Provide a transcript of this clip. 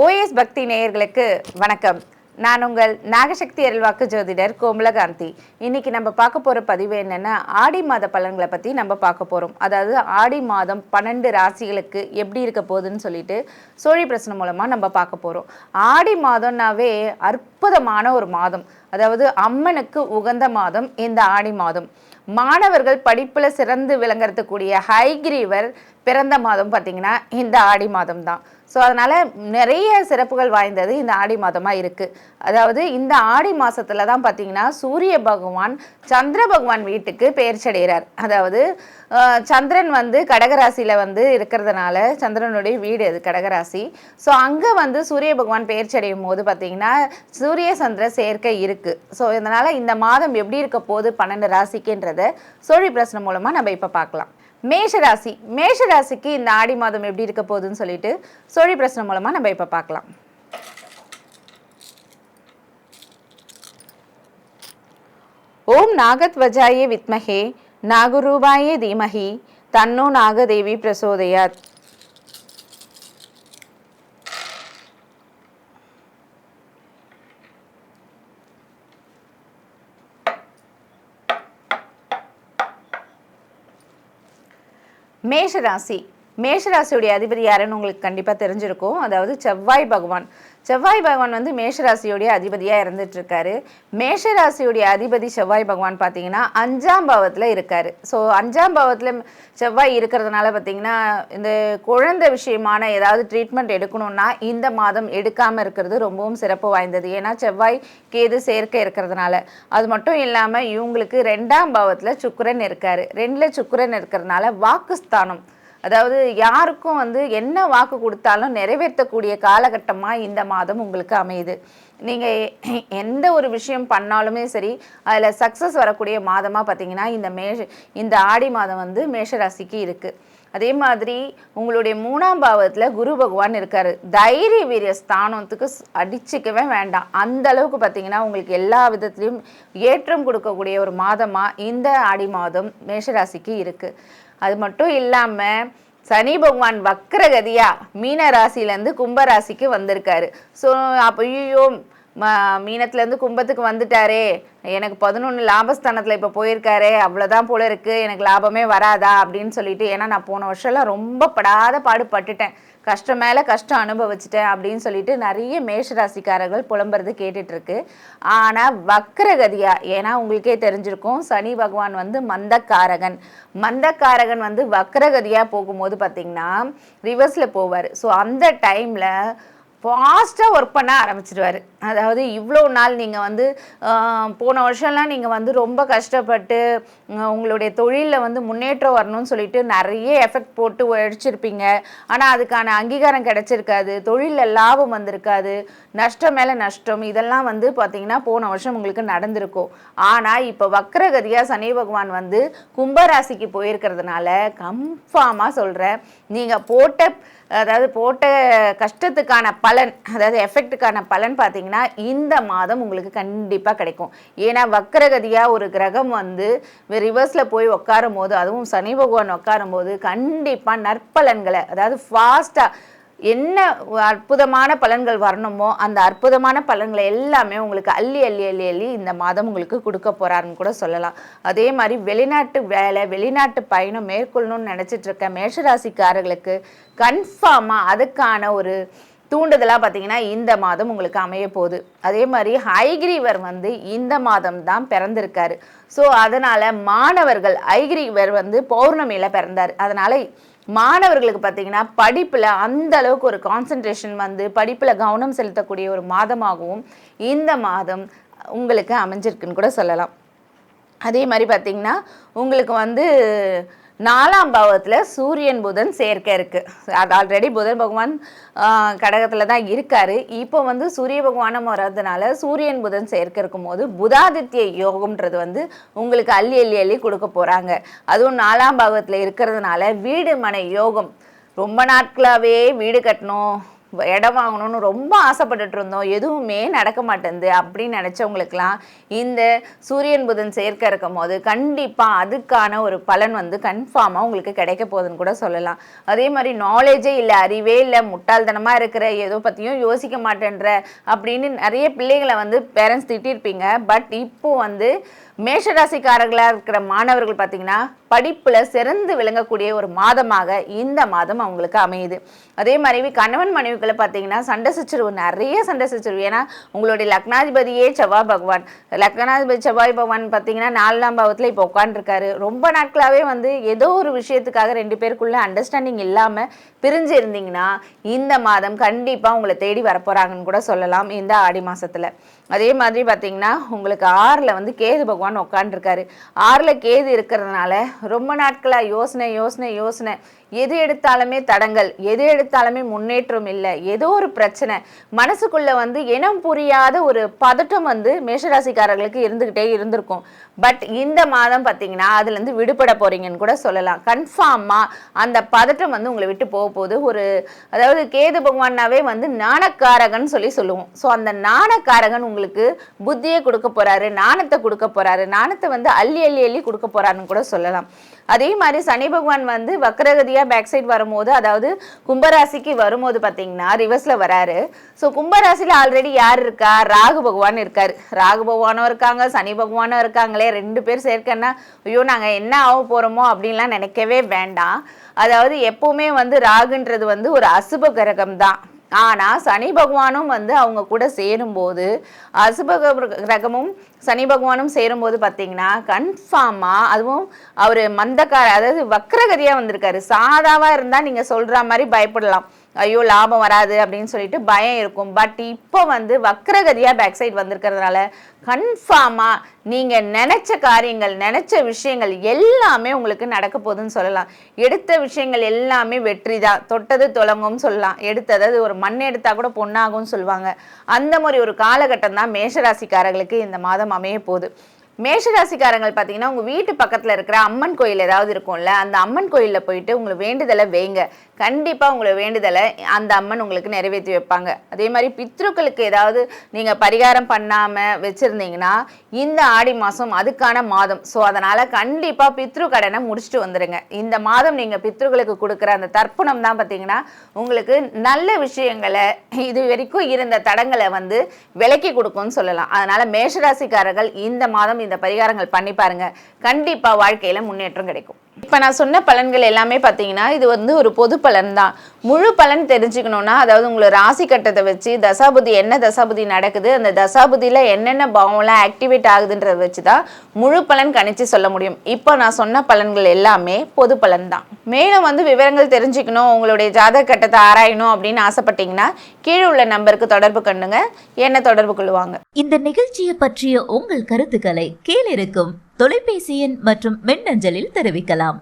OS பக்தி நேயர்களுக்கு வணக்கம். நான் உங்கள் நாகசக்தி அருள்வாக்கு ஜோதிடர் கோமலகாந்தி. இன்னைக்கு நம்ம பார்க்க போகிற பதிவு என்னென்னா ஆடி மாத பலன்களை பற்றி நம்ம பார்க்க போகிறோம் அதாவது ஆடி மாதம் பன்னெண்டு ராசிகளுக்கு எப்படி இருக்க போகுதுன்னு சொல்லிட்டு சோழி பிரச்சனை மூலமாக நம்ம பார்க்க போகிறோம் ஆடி மாதம்னாவே அற்புதமான ஒரு மாதம். அதாவது அம்மனுக்கு உகந்த மாதம் இந்த ஆடி மாதம். மாணவர்கள் படிப்பில் சிறந்து விளங்குறதுக்கூடிய ஹைகிரீவர் பிறந்த மாதம் பார்த்திங்கன்னா இந்த ஆடி மாதம் தான் ஸோ அதனால் நிறைய சிறப்புகள் வாய்ந்தது இந்த ஆடி மாதமாக இருக்குது அதாவது இந்த ஆடி மாதத்தில் தான் பார்த்திங்கன்னா சூரிய பகவான் சந்திர பகவான் வீட்டுக்கு பெயர்ச்சடைகிறார். அதாவது சந்திரன் வந்து கடகராசியில் வந்து இருக்கிறதுனால சந்திரனுடைய வீடு அது கடகராசி. ஸோ அங்கே வந்து சூரிய பகவான் பெயர்ச்சடையும் போது பார்த்திங்கன்னா சூரிய சந்திர சேர்க்கை இருக்குது ஸோ இதனால் இந்த மாதம் எப்படி இருக்க போகுது பன்னெண்டு ராசிக்குன்றத சோழி பிரச்சனை மூலமாக நம்ம இப்போ பார்க்கலாம் மேஷராசி. மேஷராசிக்கு இந்த ஆடி மாதம் எப்படி இருக்க போகுதுன்னு சொல்லிட்டு சோழி பிரச்சனை மூலமாக நம்ம இப்போ பார்க்கலாம். ஓம் நாகத்வஜாயே வித்மஹே நாகரூபாயே தீமஹி தன்னோ நாகதேவி பிரசோதயாத். மேஷராசி. மேஷராசியுடைய அதிபதி யாருன்னு உங்களுக்கு கண்டிப்பாக தெரிஞ்சிருக்கும். அதாவது செவ்வாய் பகவான். செவ்வாய் பகவான் வந்து மேஷராசியுடைய அதிபதியாக இருந்துட்டுருக்காரு. மேஷராசியுடைய அதிபதி செவ்வாய் பகவான் பார்த்தீங்கன்னா அஞ்சாம் பாவத்தில் இருக்கார். ஸோ அஞ்சாம் பாவத்தில் செவ்வாய் இருக்கிறதுனால பார்த்தீங்கன்னா இந்த குழந்தை விஷயமான ஏதாவது ட்ரீட்மெண்ட் எடுக்கணும்னா இந்த மாதம் எடுக்காமல் இருக்கிறது ரொம்பவும் சிறப்பு வாய்ந்தது. ஏன்னா செவ்வாய் கேது சேர்க்கை இருக்கிறதுனால. அது மட்டும் இல்லாமல் இவங்களுக்கு ரெண்டாம் பாவத்தில் சுக்கரன் இருக்கார். ரெண்டில் சுக்கரன் இருக்கிறதுனால வாக்குஸ்தானம் அதாவது யாருக்கும் வந்து என்ன வாக்கு கொடுத்தாலும் நிறைவேற்றக்கூடிய காலகட்டமாக இந்த மாதம் உங்களுக்கு அமையுது. நீங்கள் எந்த ஒரு விஷயம் பண்ணாலுமே சரி அதில் சக்ஸஸ் வரக்கூடிய மாதமாக பார்த்தீங்கன்னா இந்த மேஷ இந்த ஆடி மாதம் வந்து மேஷராசிக்கு இருக்குது அதே மாதிரி உங்களுடைய மூணாம் பாவத்தில் குரு பகவான் இருக்கார். தைரிய வீரிய ஸ்தானத்துக்கு அடிச்சுக்கவே வேண்டாம். அந்த அளவுக்கு பார்த்தீங்கன்னா உங்களுக்கு எல்லா விதத்துலையும் ஏற்றம் கொடுக்கக்கூடிய ஒரு மாதமாக இந்த ஆடி மாதம் மேஷராசிக்கு இருக்குது அது மட்டும் இல்லாமல் சனி பகவான் வக்கரகதியாக மீன ராசியிலேருந்து கும்ப ராசிக்கு வந்திருக்காரு. ஸோ அப்போ ஐயோ மீனத்துலேருந்து கும்பத்துக்கு வந்துட்டாரே. எனக்கு பதினொன்று லாபஸ்தானத்தில் இப்போ போயிருக்காரே. அவ்வளோதான் போல இருக்குது எனக்கு லாபமே வராதா அப்படின்னு சொல்லிட்டு ஏன்னா நான் போன வருஷம்லாம் ரொம்ப படாத பாடுபட்டுட்டேன். கஷ்டம் மேலே கஷ்டம் அனுபவிச்சிட்டேன் அப்படின்னு சொல்லிட்டு நிறைய மேஷராசிக்காரர்கள் புலம்புறது கேட்டுட்ருக்கு. ஆனால் வக்ரகதியாக ஏன்னா உங்களுக்கே தெரிஞ்சிருக்கும் சனி பகவான் வந்து மந்தக்காரகன். மந்தக்காரகன் வந்து வக்ரகதியாக போகும்போது பார்த்திங்கன்னா ரிவர்ஸில் போவார். ஸோ அந்த டைமில் ஃபாஸ்ட்டாக ஒர்க் பண்ண ஆரம்பிச்சிடுவார் அதாவது இவ்வளோ நாள் நீங்கள் வந்து போன வருஷம்லாம் நீங்கள் வந்து ரொம்ப கஷ்டப்பட்டு உங்களுடைய தொழிலில் வந்து முன்னேற்றம் வரணும்னு சொல்லிட்டு நிறைய எஃபெக்ட் போட்டு உழைச்சிருப்பீங்க ஆனால் அதுக்கான அங்கீகாரம் கிடச்சிருக்காது. தொழிலில் லாபம் வந்திருக்காது. நஷ்டம் மேலே நஷ்டம். இதெல்லாம் வந்து பார்த்தீங்கன்னா போன வருஷம் உங்களுக்கு நடந்திருக்கும். ஆனால் இப்போ வக்ரகதியாக சனி பகவான் வந்து கும்பராசிக்கு போயிருக்கிறதுனால கன்ஃபார்மாக சொல்கிறேன் நீங்கள் போட்ட அதாவது போட்ட கஷ்டத்துக்கான பலன் அதாவது எஃபெக்ட்டுக்கான பலன் பார்த்தீங்கன்னா இந்த மாதம் உங்களுக்கு கண்டிப்பாக கிடைக்கும். ஏன்னா வக்கரகதியாக ஒரு கிரகம் வந்து ரிவர்ஸில் போய் உட்காரும் போது அதுவும் சனி பகவான் உட்காரும் போது கண்டிப்பாக நற்பலன்களை அதாவது ஃபாஸ்ட்டாக என்ன அற்புதமான பலன்கள் வரணுமோ அந்த அற்புதமான பலன்களை எல்லாமே உங்களுக்கு அள்ளி அள்ளி அள்ளி அள்ளி இந்த மாதம் உங்களுக்கு கொடுக்க போகிறாருன்னு கூட சொல்லலாம். அதே மாதிரி வெளிநாட்டு வேலை வெளிநாட்டு பயணம் மேற்கொள்ளணும்னு நினச்சிட்ருக்க மேஷராசிக்காரர்களுக்கு கன்ஃபார்மாக அதுக்கான ஒரு தூண்டுதலாக பார்த்தீங்கன்னா இந்த மாதம் உங்களுக்கு அமைய போகுது. அதே மாதிரி ஹைகிரீவர் வந்து இந்த மாதம் தான் பிறந்திருக்காரு. ஸோ அதனால் மாணவர்கள் ஹைகிரீவர் வந்து பௌர்ணமியில் பிறந்தார். அதனால் மாணவர்களுக்கு பார்த்தீங்கன்னா படிப்பில் அந்த அளவுக்கு ஒரு கான்சன்ட்ரேஷன் வந்து படிப்பில் கவனம் செலுத்தக்கூடிய ஒரு மாதமாகவும் இந்த மாதம் உங்களுக்கு அமைஞ்சிருக்குன்னு கூட சொல்லலாம். அதே மாதிரி பார்த்தீங்கன்னா உங்களுக்கு வந்து நாலாம் பாவத்தில் சூரியன் புதன் சேர்க்கை இருக்குது அது ஆல்ரெடி புதன் பகவான் கடகத்தில் தான் இருக்கார். இப்போ வந்து சூரிய பகவானம் வர்றதுனால சூரியன் புதன் சேர்க்கை இருக்கும்போது புதாதித்ய யோகம்ன்றது வந்து உங்களுக்கு அள்ளி அள்ளி அள்ளி கொடுக்க போகிறாங்க அதுவும் நாலாம் பாவத்தில் இருக்கிறதுனால வீடு மனை யோகம். ரொம்ப நாட்களாகவே வீடு கட்டணும். இடம் வாங்கணும்னு ரொம்ப ஆசைப்பட்டுட்டு இருந்தோம் எதுவுமே நடக்க மாட்டேங்குது அப்படின்னு நினச்சவங்களுக்குலாம் இந்த சூரியன் புதன் சேர்க்க இருக்கும் போது கண்டிப்பாக அதுக்கான ஒரு பலன் வந்து கன்ஃபார்மாக உங்களுக்கு கிடைக்க போகுதுன்னு கூட சொல்லலாம். அதே மாதிரி நாலேஜே இல்லை அறிவே இல்லை முட்டாள்தனமாக இருக்கிற ஏதோ பற்றியும் யோசிக்க மாட்டேன்ற அப்படின்னு நிறைய பிள்ளைகளை வந்து பேரண்ட்ஸ் திட்டிருப்பீங்க. பட் இப்போ வந்து மேஷராசிக்காரர்களாக இருக்கிற மாணவர்கள் பார்த்தீங்கன்னா படிப்பில் சிறந்து விளங்கக்கூடிய ஒரு மாதமாக இந்த மாதம் அவங்களுக்கு அமையுது. அதே மாதிரி கணவன் மனைவிகளை பார்த்தீங்கன்னா சண்டை சச்சரவு நிறைய சண்டை சச்சரவு. ஏன்னா உங்களுடைய லக்னாதிபதியே செவ்வாய் பகவான். லக்னாதிபதி செவ்வாய் பகவான் பார்த்தீங்கன்னா நாலாம் பாவத்தில் இப்போ உட்காந்துருக்காரு ரொம்ப நாட்களாகவே வந்து ஏதோ ஒரு விஷயத்துக்காக ரெண்டு பேருக்குள்ளே அண்டர்ஸ்டாண்டிங் இல்லாமல் பிரிஞ்சு இருந்தீங்கன்னா இந்த மாதம் கண்டிப்பாக உங்களை தேடி வரப்போகிறாங்கன்னு கூட சொல்லலாம். இந்த ஆடி மாதத்தில் அதே மாதிரி பார்த்தீங்கன்னா உங்களுக்கு ஆறில் வந்து கேது பகவான் உட்காந்துருக்காரு ஆறில் கேது இருக்கிறதுனால ரொம்ப நாட்களாக யோசனை யோசனை யோசனை. எது எடுத்தாலுமே தடங்கள் எது எடுத்தாலுமே முன்னேற்றம் இல்லை ஏதோ ஒரு பிரச்சனை. மனசுக்குள்ளே வந்து இனம் புரியாத ஒரு பதட்டம் வந்து மேஷராசிக்காரர்களுக்கு இருந்துக்கிட்டே இருந்திருக்கும். பட் இந்த மாதம் பார்த்தீங்கன்னா அதுலேருந்து விடுபட போறீங்கன்னு கூட சொல்லலாம். கன்ஃபார்மாக அந்த பதட்டம் வந்து உங்களை விட்டு போக போகுது. ஒரு அதாவது கேது பகவானாவே வந்து நாணக்காரகன் சொல்லி சொல்லுவோம். ஸோ அந்த நாணக்காரகன் உங்களுக்கு புத்தியை கொடுக்க போறாரு நாணத்தை கொடுக்க போறாரு நாணத்தை வந்து அள்ளி அள்ளி அள்ளி கொடுக்க போறாருன்னு கூட சொல்லலாம். அதே மாதிரி சனி பகவான் வந்து வக்ரகதியாக பேக் சைட் வரும்போது அதாவது கும்பராசிக்கு வரும்போது பார்த்தீங்கன்னா ரிவர்ஸில் வராரு. ஸோ கும்பராசியில் ஆல்ரெடி யார் இருக்கா? ராகு பகவான் இருக்கார். ராகு பகவானும் இருக்காங்க சனி பகவானும் இருக்காங்களே ரெண்டு பேர் சேர்க்கன்னா ஐயோ நாங்கள் என்ன ஆக போகிறோமோ அப்படின்லாம் நினைக்கவே வேண்டாம். அதாவது எப்பவுமே வந்து ராகுன்றது வந்து ஒரு அசுப கிரகம் தான் ஆனால் சனி பகவானும் வந்து அவங்க கூட சேரும்போது அசுபக கிரகமும் சனி பகவானும் சேரும்போது பார்த்தீங்கன்னா கன்ஃபார்மாக அதுவும் அவர் மந்தக்கார அதாவது வக்ரகதியாக வந்திருக்காரு. சாதாவாக இருந்தால் நீங்கள் சொல்கிற மாதிரி பயப்படலாம். ஐயோ லாபம் வராது அப்படின்னு சொல்லிட்டு பயம் இருக்கும். பட் இப்போ வந்து வக்ரகதியாக பேக் சைடு வந்திருக்கிறதுனால கன்ஃபார்மாக நீங்கள் நினச்ச காரியங்கள் நினச்ச விஷயங்கள் எல்லாமே உங்களுக்கு நடக்க போகுதுன்னு சொல்லலாம். எடுத்த விஷயங்கள் எல்லாமே வெற்றி தான். தொட்டது தொடங்கும்னு சொல்லலாம். எடுத்தது அது ஒரு மண் எடுத்தால் கூட பொண்ணாகும்னு சொல்லுவாங்க. அந்த மாதிரி ஒரு காலகட்டம் தான் மேஷராசிக்காரர்களுக்கு இந்த மாதம் அமைய போகுது. மேஷராசிக்காரங்கள் பார்த்தீங்கன்னா உங்கள் வீட்டு பக்கத்தில் இருக்கிற அம்மன் கோயில் ஏதாவது இருக்கும்ல அந்த அம்மன் கோயிலில் போயிட்டு உங்களை வேண்டுதலை வைங்க. கண்டிப்பாக உங்களை வேண்டுதலை அந்த அம்மன் உங்களுக்கு நிறைவேற்றி வைப்பாங்க. அதே மாதிரி பித்ருக்களுக்கு ஏதாவது நீங்கள் பரிகாரம் பண்ணாமல் வச்சுருந்தீங்கன்னா இந்த ஆடி மாதம் அதுக்கான மாதம். ஸோ அதனால் கண்டிப்பாக பித்ரு கடனை முடிச்சுட்டு வந்துடுங்க இந்த மாதம் நீங்கள் பித்ருக்களுக்கு கொடுக்குற அந்த தர்ப்பணம் தான் பார்த்தீங்கன்னா உங்களுக்கு நல்ல விஷயங்களை இது வரைக்கும் இருந்த தடங்களை வந்து விலக்கி கொடுக்கும்னு சொல்லலாம். அதனால் மேஷராசிக்காரர்கள் இந்த மாதம் இந்த பரிகாரங்கள் பண்ணி பாருங்க. கண்டிப்பாக வாழ்க்கையில் முன்னேற்றம் கிடைக்கும். இப்போ நான் சொன்ன பலன்கள் எல்லாமே பார்த்தீங்கன்னா இது வந்து ஒரு பொது பலன் தான் முழு பலன் தெரிஞ்சுக்கணுன்னா அதாவது உங்களை ராசி கட்டத்தை வச்சு தசாபுதி என்ன தசாபுதி நடக்குது அந்த தசாபுதியில் என்னென்ன பாவம்லாம் ஆக்டிவேட் ஆகுதுன்றத வச்சு தான் முழு பலன் கணிச்சு சொல்ல முடியும். இப்போ நான் சொன்ன பலன்கள் எல்லாமே பொது பலன் தான் மேலும் வந்து விவரங்கள் தெரிஞ்சுக்கணும் உங்களுடைய ஜாதக கட்டத்தை ஆராயணும் அப்படின்னு ஆசைப்பட்டீங்கன்னா கீழே உள்ள நம்பருக்கு தொடர்பு கண்ணுங்க என்ன தொடர்பு கொள்வாங்க? இந்த நிகழ்ச்சியை பற்றிய உங்கள் கருத்துக்களை கீழிருக்கும் தொலைபேசி எண் மற்றும் மின்னஞ்சலில் தெரிவிக்கலாம்.